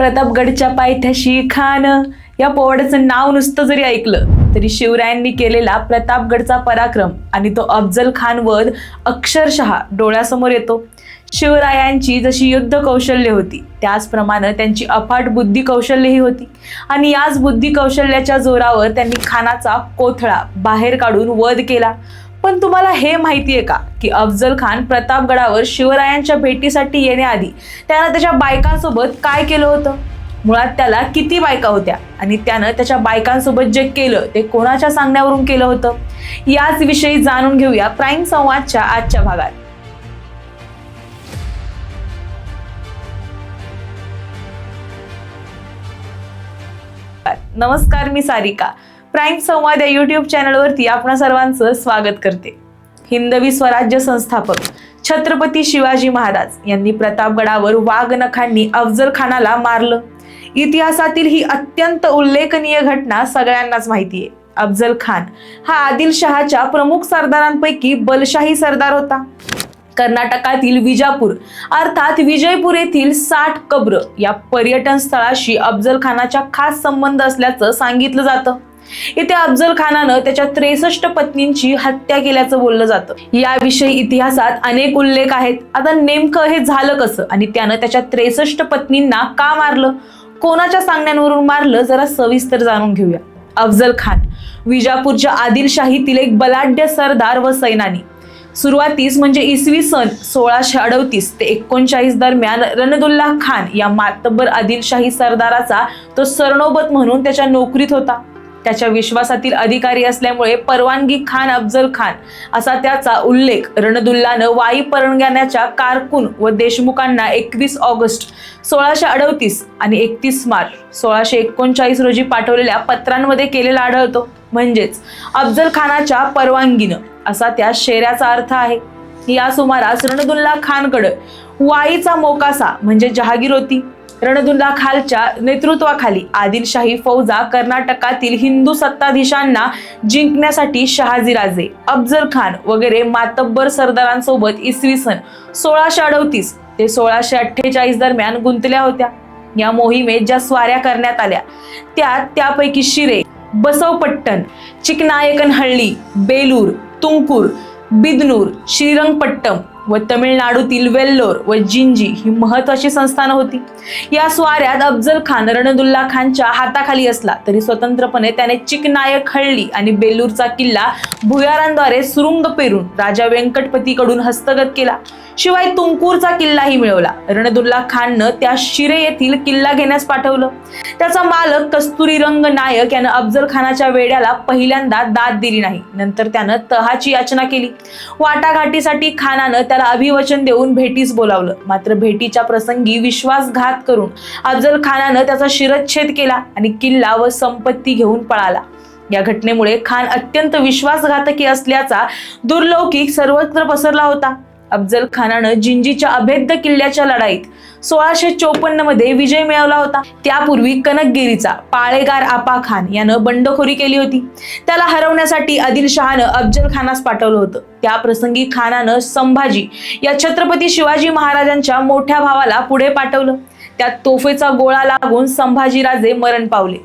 प्रतापगडच्या पायथ्याशी खान. या पोवाड्याचं नाव नुसतं जरी ऐकलं तरी शिवरायांनी केलेला प्रतापगडचा पराक्रम आणि तो अफजल खान वध अक्षरशः डोळ्यासमोर येतो. शिवरायांची जशी युद्ध कौशल्य होती त्याचप्रमाणे त्यांची अफाट बुद्धी कौशल्यही होती. आणि याच बुद्धी कौशल्याच्या जोरावर त्यांनी खानाचा कोथळा बाहेर काढून वध केला. पण तुम्हाला हे माहिती आहे का की अफजल खान प्रतापगडावर शिवरायांच्या भेटीसाठी येण्याआधी त्यानं त्याच्या बायकांसोबत काय केलं होतं? मुळात त्याला किती बायका होत्या? आणि त्यानं त्याच्या बायकांसोबत जे केलं ते कोणाच्या सांगण्यावरून केलं होतं? याच विषयी जाणून घेऊया प्राईम संवादच्या आजच्या भागात. नमस्कार मी सारिका. प्राईम संवाद या युट्यूब चॅनलवरती आपणा सर्वांचं स्वागत करते. हिंदवी स्वराज्य संस्थापक छत्रपती शिवाजी महाराज यांनी प्रतापगडावर वाघनखांनी अफजल खानाला मारलं. इतिहासातील ही अत्यंत उल्लेखनीय घटना सगळ्यांनाच माहिती आहे अफजल खान हा आदिलशहाच्या प्रमुख सरदारांपैकी बलशाही सरदार होता. कर्नाटकातील विजापूर अर्थात विजयपूर येथील साठ कब्र या पर्यटन स्थळाशी अफजल खानाच्या खास संबंध असल्याचं सांगितलं जातं. इथे अफजल खानानं त्याच्या त्रेसष्ट पत्नींची हत्या केल्याचं बोललं जातं. याविषयी इतिहासात अनेक उल्लेख आहेत. आता नेमकं हे झालं कसं? आणि त्यानं त्याच्या त्रेसष्ट पत्नींना का मारलं? कोणाच्या सांगण्यावरून मारलं? जरा सविस्तर जाणून घेऊया. अफजल खान विजापूरच्या आदिलशाहीतील एक बलाढ्य सरदार व सैनानी. सुरुवातीस म्हणजे इसवी सन सोळाशे अडतीस ते एकोणचाळीस दरम्यान रणदुल्ला खान या मातब्बर आदिलशाही सरदाराचा तो सरनोबत म्हणून त्याच्या नोकरीत होता. त्याच्या विश्वासातील अधिकारी असल्यामुळे परवानगी खान अफजल खान असा त्याचा उल्लेख रणदुल्लानं वाई परवानग्याच्या कारकून व देशमुखांना एकवीस ऑगस्ट सोळाशे अडतीस आणि एकतीस मार्च सोळाशे एकोणचाळीस रोजी पाठवलेल्या पत्रांमध्ये केलेला आढळतो. म्हणजेच अफजल खानाच्या परवानगीनं असा त्या शेऱ्याचा अर्थ आहे. या सुमारास रणदुल्ला खानकडं वाईचा मोकासा म्हणजे जहागीर होती. रणदुल्ला खालच्या नेतृत्वाखाली आदिलशाही फौजा कर्नाटकातील हिंदू सत्ताधीशांना जिंकण्यासाठी शहाजीराजे अफजल खान वगैरे मातब्बर सरदारांसोबत इसवी सन सोळाशे अडतीस ते सोळाशे अठ्ठेचाळीस दरम्यान गुंतल्या होत्या. या मोहिमेत ज्या स्वाऱ्या करण्यात आल्या त्यात त्यापैकी शिरे बसवपट्टण चिकनायकनहळ्ळी बेलूर तुंकूर बिदनूर श्रीरंगपट्टम व तमिळनाडूतील वेल्लोर व जिंजी ही महत्वाची संस्थानं होती. या स्वाऱ्यात अफजल खान रणदुल्ला खानच्या हाताखाली असला तरी स्वतंत्रपणे त्याने चिकनायक हळली आणि बेलूरचा किल्ला भुयारांद्वारे सुरुंग पेरून राजा व्यंकटपतीकडून हस्तगत केला. शिवाय तुमकूरचा किल्लाही मिळवला. रणदुल्ला खाननं त्या शिरे येथील किल्ला घेण्यास पाठवलं. त्याचा मालक कस्तुरी रंग नायक यानं अफजल खानाच्या वेड्याला पहिल्यांदा दाद दिली नाही. नंतर त्यानं तहाची याचना केली. वाटाघाटीसाठी खानानं त्याला अभिवचन देऊन भेटीस बोलावलं. मात्र भेटीच्या प्रसंगी विश्वासघात करून अफजल खानानं त्याचा शिरच्छेद केला आणि किल्ला व संपत्ती घेऊन पळाला. या घटनेमुळे खान अत्यंत विश्वासघातकी असल्याचा दुर्लौकिक सर्वत्र पसरला होता. अफजल खानानं जिंजीच्या अभेद्य किल्ल्याच्या लढाईत सोळाशे चोपन्नमध्ये विजय मिळवला होता. त्यापूर्वी कनकगिरीचा पाळेगार आपा खान यानं बंडखोरी केली होती. त्याला हरवण्यासाठी आदिलशहानं अफजल खानास पाठवलं होतं. त्या प्रसंगी खानानं संभाजी या छत्रपती शिवाजी महाराजांच्या मोठ्या भावाला पुढे पाठवलं. त्यात तोफेचा गोळा लागून संभाजीराजे मरण पावले.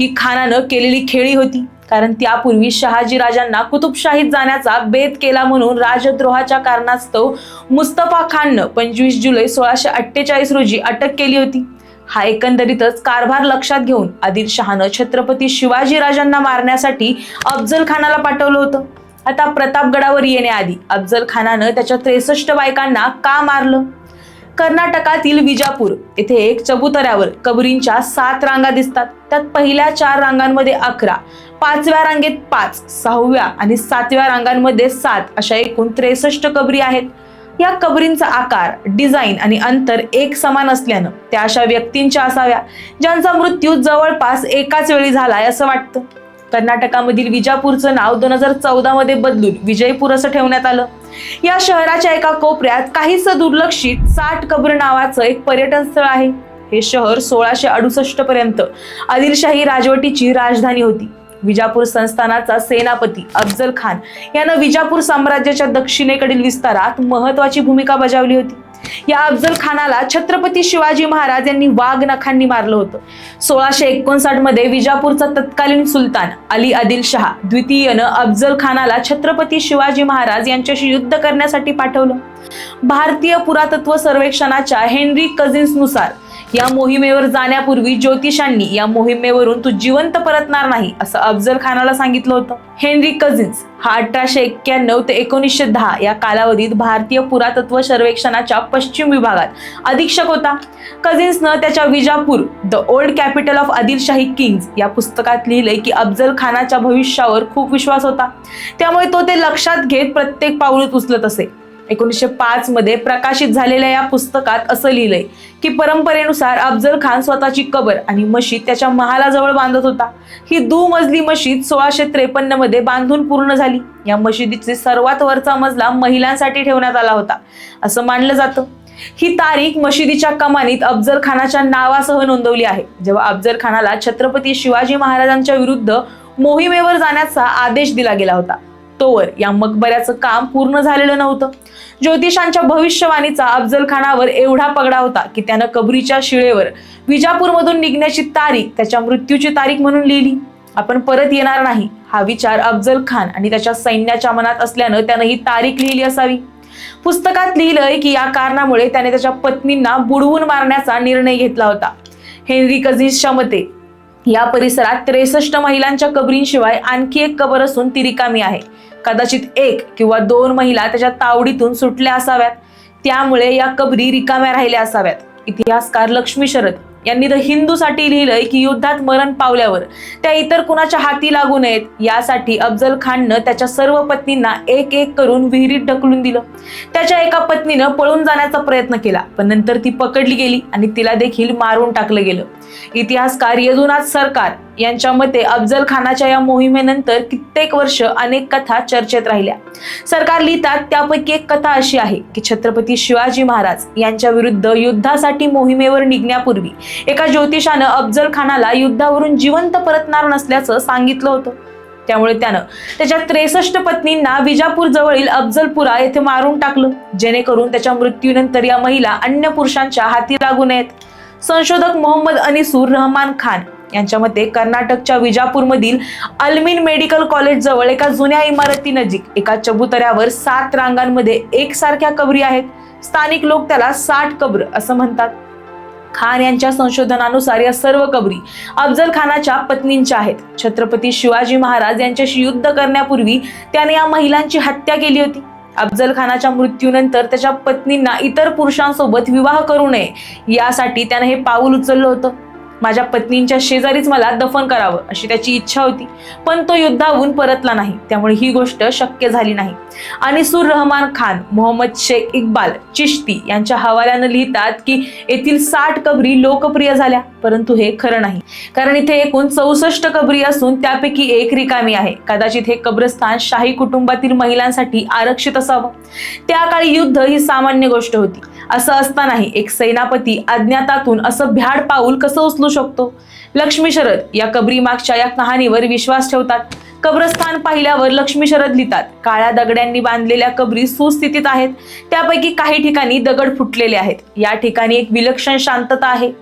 ही खानानं केलेली खेळी होती. कारण त्यापूर्वी शहाजी राजांना कुतुबशाहीत जाण्याचा बेत केला म्हणून राजद्रोहाच्या कारणास्तव मुस्तफा खाननं पंचवीस जुलै सोळाशे अठ्ठेचाळीस रोजी अटक केली होती. हा एकंदरीतच कारभार लक्षात घेऊन आदिलशहानं छत्रपती शिवाजी राजांना मारण्यासाठी अफजल खानाला पाठवलं होतं. आता प्रतापगडावर येण्याआधी अफजल खानानं त्याच्या त्रेसष्ट बायकांना का मारलं? कर्नाटकातील विजापूर येथे एक चबुतऱ्यावर कबरींच्या सात रांगा दिसतात. त्यात पहिल्या चार रांगांमध्ये अकरा पाचव्या रांगेत पाच सहाव्या आणि सातव्या रांगांमध्ये सात अशा एकूण त्रेसष्ट कबरी आहेत. या कबरींचा आकार डिझाईन आणि अंतर एक समान असल्यानं त्या अशा व्यक्तींच्या असाव्या ज्यांचा मृत्यू जवळपास एकाच वेळी झालाय असं वाटतं. कर्नाटकामधील विजापूरचं नाव दोन हजार चौदा मध्ये बदलून विजयपूर असं ठेवण्यात आलं. या शहराच्या एका कोपऱ्यात काहीच दुर्लक्षित साठ कबर नावाचं एक पर्यटन स्थळ आहे. हे शहर सोळाशे अडुसष्ट पर्यंत आदिलशाही राजवटीची राजधानी होती. विजापूर संस्थानाचा सेनापती अफजल खान यानं विजापूर साम्राज्याच्या दक्षिणेकडील विस्तारात महत्वाची भूमिका बजावली होती. या अफजल खानाला छत्रपती शिवाजी महाराज यांनी वाघ नखांनी मारलं होतं. सोळाशे एकोणसाठमध्ये विजापूरचा तत्कालीन सुलतान अली आदिल शहा द्वितीयनं अफजल खानाला छत्रपती शिवाजी महाराज यांच्याशी युद्ध करण्यासाठी पाठवलं. भारतीय पुरातत्व सर्वेक्षणाच्या हेनरी कझिन्सनुसार या मोहिमेवर जाण्यापूर्वी ज्योतिषांनी या मोहिमेवरून तू जिवंत परतणार नाही असं अफजल खानाला सांगितलं होतं. हेनरी कझिन्स हा अठराशे एक्क्याण्णव ते एकोणीसशे दहा या कालावधीत भारतीय पुरातत्व सर्वेक्षणाच्या पश्चिम विभागात अधीक्षक होता. कझिन्सनं त्याच्या Vijapur the old capital of Adilshahi kings या पुस्तकात लिहिले की अफजल खानाच्या भविष्यावर खूप विश्वास होता. त्यामुळे तो ते लक्षात घेत प्रत्येक पाऊल उचलत असे. एकोणीसशे पाच मध्ये प्रकाशित झालेल्या या पुस्तकात असं लिहिलंय की परंपरेनुसार अफजल खान स्वतःची कबर आणि मशीद त्याच्या महालाजवळ बांधत होता. ही दुमजली मशीद सोळाशे त्रेपन्नमध्ये बांधून पूर्ण झाली. या मशिदीचे सर्वात वरचा मजला महिलांसाठी ठेवण्यात आला होता. असं मानलं जातं. ही तारीख मशिदीच्या कमानीत अफजल खानाच्या नावासह नोंदवली आहे. जेव्हा अफजल खानाला छत्रपती शिवाजी महाराजांच्या विरुद्ध मोहिमेवर जाण्याचा आदेश दिला गेला होता. तोवर या मकबऱ्याचं काम पूर्ण झालेलं नव्हतं. ज्योतिषांच्या भविष्यवाणीचा अफजल खानावर एवढा पगडा होता की त्यानं कबरीच्या शिळेवर विजापूरमधून निघण्याची तारीख त्याच्या मृत्यूची तारीख म्हणून लिहिली. आपण परत येणार नाही हा विचार अफजल खान आणि त्याच्या सैन्याच्या मनात असल्यानं त्यानं ही तारीख लिहिली असावी. पुस्तकात लिहिलंय की या कारणामुळे त्याने त्याच्या पत्नींना बुडवून मारण्याचा निर्णय घेतला होता. हेनरी कझिन्सच्या मते या परिसरात त्रेसष्ट महिलांच्या कबरींशिवाय आणखी एक कबर असून ती रिकामी आहे. कदाचित एक किंवा दोन महिला त्याच्या तावडीतून सुटल्या असाव्यात. त्यामुळे या कबरी रिकाम्या राहिल्या असाव्यात. इतिहासकार लक्ष्मी शरद यांनी द हिंदूसाठी लिहिलंय की युद्धात मरण पावल्यावर त्या इतर कुणाच्या हाती लागू नयेत यासाठी अफजल खाननं त्याच्या सर्व पत्नींना एक एक करून विहिरीत ढकलून दिलं. त्याच्या एका पत्नीनं पळून जाण्याचा प्रयत्न केला पण नंतर ती पकडली गेली आणि तिला देखील मारून टाकलं गेलं. इतिहासकार यजुनाथ सरकार यांच्या मते अफजल खानाच्या या मोहिमेनंतर कित्येक वर्ष अनेक कथा चर्चेत राहिल्या. सरकार लिहितात त्यापैकी एक कथा अशी आहे की छत्रपती शिवाजी महाराज यांच्या विरुद्ध युद्धासाठी मोहिमेवर निघण्यापूर्वी एका ज्योतिषानं अफजल खानाला युद्धावरून जिवंत परतणार नसल्याचं सांगितलं होतं. त्यामुळे त्यानं त्याच्या त्रेसष्ट पत्नींना विजापूर जवळील अफजलपुरा येथे मारून टाकलं जेणेकरून त्याच्या मृत्यूनंतर या महिला अन्य पुरुषांच्या हाती लागू नयेत. संशोधक मोहम्मद अनिसूर रहमान खान यांच्या मते कर्नाटकच्या विजापूरमधील अल्मिन मेडिकल कॉलेज जवळ एका जुन्या इमारती नजीक एका चबुतऱ्यावर सात रांगांमध्ये एकसारख्या कबरी आहेत. स्थानिक लोक त्याला साठ कब्र असं म्हणतात. खान यांच्या संशोधनानुसार या सर्व कबरी अफजल खानाच्या पत्नींच्या आहेत. छत्रपती शिवाजी महाराज यांच्याशी युद्ध करण्यापूर्वी त्याने या महिलांची हत्या केली होती. अफजल खानाच्या मृत्यूनंतर त्याच्या पत्नींना इतर पुरुषांसोबत विवाह करू नये यासाठी त्याने हे पाऊल उचललं होतं. माझ्या पत्नींच्या शेजारीच मला दफन करावं अशी त्याची इच्छा होती. पण तो युद्धाहून परतला नाही. त्यामुळे ही गोष्ट शक्य झाली नाही. अनिसूर रहमान खान मोहम्मद शेख इक्बाल चिश्ती यांच्या हवाल्यानं लिहितात की येथील साठ कबरी लोकप्रिय झाल्या परंतु हे खरं नाही. कारण इथे एकूण चौसष्ट कबरी असून त्यापैकी एक रिकामी आहे. कदाचित हे कब्रस्थान शाही कुटुंबातील महिलांसाठी आरक्षित असावं. त्या काळी युद्ध ही सामान्य गोष्ट होती. असं असतानाही एक सेनापती अज्ञातातून असं भ्याड पाऊल कसं उचलू शकतो. लक्ष्मी शरद या कबरी मागच्या या कहाणीवर विश्वास ठेवतात. कब्रस्थान पाहिल्यावर लक्ष्मी शरद लिहितात काळ्या दगड्यांनी बांधलेल्या कबरी सुस्थितीत आहेत. त्यापैकी काही ठिकाणी दगड फुटलेले आहेत. या ठिकाणी एक विलक्षण शांतता आहे.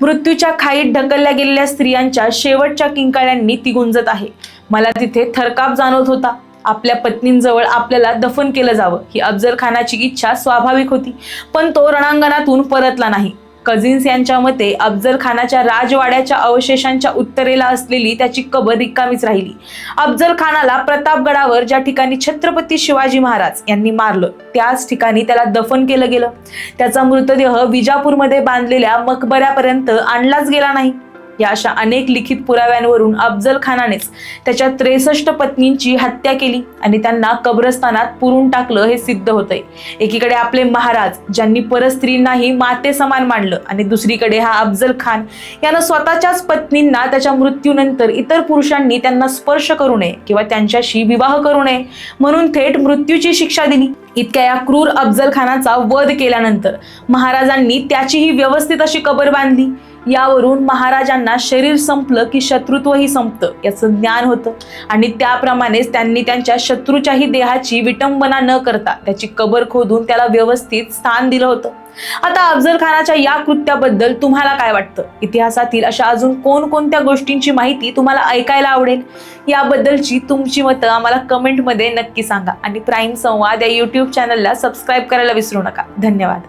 मृत्यूच्या खाईत ढकलल्या गेलेल्या स्त्रियांच्या शेवटच्या किंकाळ्यांनी ती गुंजत आहे. मला तिथे थरकाप जाणवत होता. आपल्या पत्नींजवळ आपल्याला दफन केलं जावं ही अफजल खानाची इच्छा स्वाभाविक होती. पण तो रणांगणातून परतला नाही. कझिन्स यांच्या मते अफजल खानाच्या राजवाड्याच्या अवशेषांच्या उत्तरेला असलेली त्याची कबर रिकामीच राहिली. अफजल खानाला प्रतापगडावर ज्या ठिकाणी छत्रपती शिवाजी महाराज यांनी मारलं त्याच ठिकाणी त्याला दफन केलं गेलं. त्याचा मृतदेह विजापूरमध्ये बांधलेल्या मकबऱ्यापर्यंत आणलाच गेला नाही. या अशा अनेक लिखित पुराव्यांवरून अफजल खानानेच त्याच्या त्रेसष्ट पत्नींची हत्या केली आणि त्यांना कब्रस्तानात पुरून टाकलं हे सिद्ध होतंय. एकीकडे आपले महाराज ज्यांनी परस्त्रींनाही माते समान मांडलं आणि दुसरीकडे हा अफजल खान यानं स्वतःच्याच पत्नींना त्याच्या मृत्यूनंतर इतर पुरुषांनी त्यांना स्पर्श करू नये किंवा त्यांच्याशी विवाह करू नये म्हणून थेट मृत्यूची शिक्षा दिली. इतक्या या क्रूर अफजल खानाचा वध केल्यानंतर महाराजांनी त्याचीही व्यवस्थित अशी कबर बांधली. यावरून महाराजांना शरीर संपलं की शत्रुत्वही संपतं याचं ज्ञान होतं. आणि त्याप्रमाणेच त्यांनी त्यांच्या शत्रूच्याही देहाची विटंबना न करता त्याची कबर खोदून त्याला व्यवस्थित स्थान दिलं होतं. आता अफजल खानाच्या या कृत्याबद्दल तुम्हाला काय वाटतं? इतिहासातील अशा अजून कोणकोणत्या गोष्टींची माहिती तुम्हाला ऐकायला आवडेल? याबद्दलची तुमची मतं आम्हाला कमेंटमध्ये नक्की सांगा. आणि प्राईम संवाद या युट्यूब चॅनलला सबस्क्राईब करायला विसरू नका. धन्यवाद.